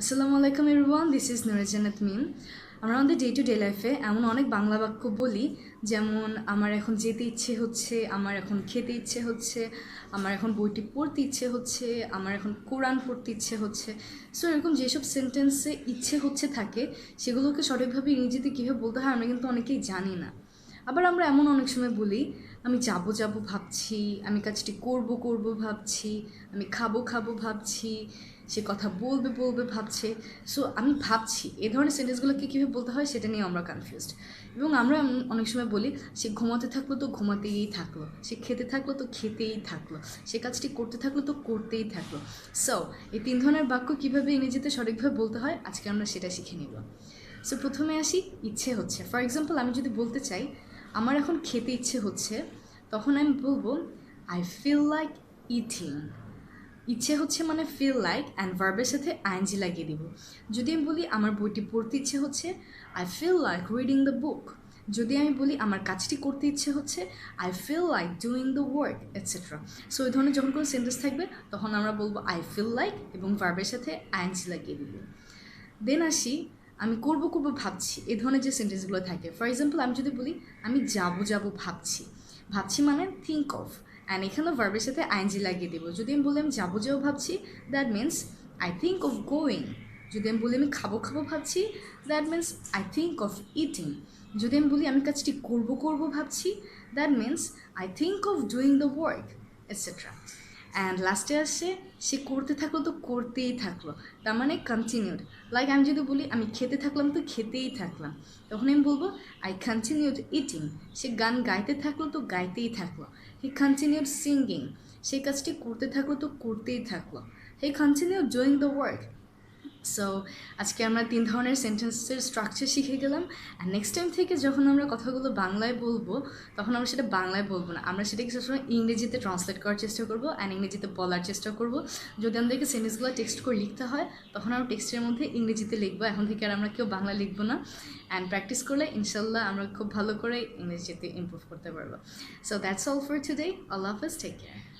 আসসালামু আলাইকুম everyone this is Nurjanat Mim আমরা আমাদের ডে টু ডে লাইফে এমন অনেক বাংলা বাক্য বলি, যেমন, আমার এখন যেতে ইচ্ছে হচ্ছে, আমার এখন খেতে ইচ্ছে হচ্ছে, আমার এখন বইটি পড়তে ইচ্ছে হচ্ছে, আমার এখন কোরআন পড়তে ইচ্ছে হচ্ছে। সো এরকম যেসব সেন্টেন্সে ইচ্ছে হচ্ছে থাকে, সেগুলোকে সঠিকভাবে ইংরেজিতে কীভাবে বলতে হয়, আমরা কিন্তু অনেকেই জানি না। আবার আমরা এমন অনেক সময় বলি, আমি যাব যাব ভাবছি, আমি কাজটি করব করব ভাবছি, আমি খাব খাব ভাবছি, সে কথা বলবে বলবে ভাবছে। সো আমি ভাবছি, এ ধরনের সেন্টেন্সগুলোকে কীভাবে বলতে হয় সেটা নিয়ে আমরা কনফিউজড এবং আমরা অনেক সময় বলি, সে ঘুমাতে থাকল তো ঘুমাতেই থাকল, সে খেতে থাকল তো খেতেই থাকল, সে কাজটি করতে থাকল তো করতেই থাকল। সো এই তিন ধরনের বাক্য কীভাবে ইংরেজিতে সঠিকভাবে বলতে হয়, আজকে আমরা সেটা শিখে নিব। সো প্রথমে আসি, ইচ্ছে হচ্ছে। ফর এক্সাম্পল আমি যদি বলতে চাই আমার এখন খেতে ইচ্ছে হচ্ছে, তখন আমি বলব আই ফিল লাইক ইটিং ইচ্ছে হচ্ছে মানে ফিল লাইক অ্যান্ড ভার্বের সাথে আইনজি লাগিয়ে দিব। যদি আমি বলি, আমার বইটি পড়তে ইচ্ছে হচ্ছে I feel like reading the book যদি আমি বলি, আমার কাজটি করতে ইচ্ছে হচ্ছে I feel like doing the work etcetera so এই ধরনের যখন কোনো সেন্টেন্স থাকবে, তখন আমরা বলব আই ফিল লাইক এবং ভার্বের সাথে আইনজি লাগিয়ে দিব। দেন আসি আমি করব করব ভাবছি, এই ধরনের যে সেন্টেন্সগুলো থাকে। ফর এক্সাম্পল আমি যদি বলি, আমি যাব যাব ভাবছি। ভাবছি মানে থিঙ্ক অফ অ্যান্ড এখানেও ভার্বের সাথে আইনজি লাগিয়ে দেবো। যদি আমি বলি আমি যাব যাব ভাবছি that means I think of going যদি আমি বলি আমি খাব খাব ভাবছি that means I think of eating যদি আমি বলি আমি কাজটি করব করব ভাবছি that means I think of doing the work etcetera and লাস্টে আসে, সে করতে থাকল তো করতেই থাকল। তার মানে কন্টিনিউড লাইক আমি যদি বলি, আমি খেতে থাকলাম তো খেতেই থাকলাম। তখন আমি বলব আই কন্টিনিউড ইটিং সে গান গাইতে থাকল তো গাইতেই থাকল। হি কন্টিনিউড সিঙ্গিং সেই কাজটি করতে থাকল তো করতেই থাকল। He continue doing the work so আজকে আমরা তিন ধরনের সেন্টেন্সের স্ট্রাকচার শিখে গেলাম আর নেক্সট টাইম থেকে যখন আমরা কথাগুলো বাংলায় বলব, তখন আমরা সেটা বাংলায় বলব না। আমরা সেটাকে সবসময় ইংরেজিতে ট্রান্সলেট করার চেষ্টা করব অ্যান্ড ইংরেজিতে বলার চেষ্টা করব। যদি আমাদেরকে সেন্টেন্সগুলো টেক্সট করে লিখতে হয়, তখন আমরা টেক্সটের মধ্যে ইংরেজিতে লিখব, এখন থেকে আর আমরা কেউ বাংলা লিখব না। অ্যান্ড প্র্যাকটিস করলে ইনশাল্লাহ আমরা খুব ভালো করে ইংরেজিতে ইমপ্রুভ করতে পারব। So that's all for today আল্লাহ হাফেজ টেক কেয়ার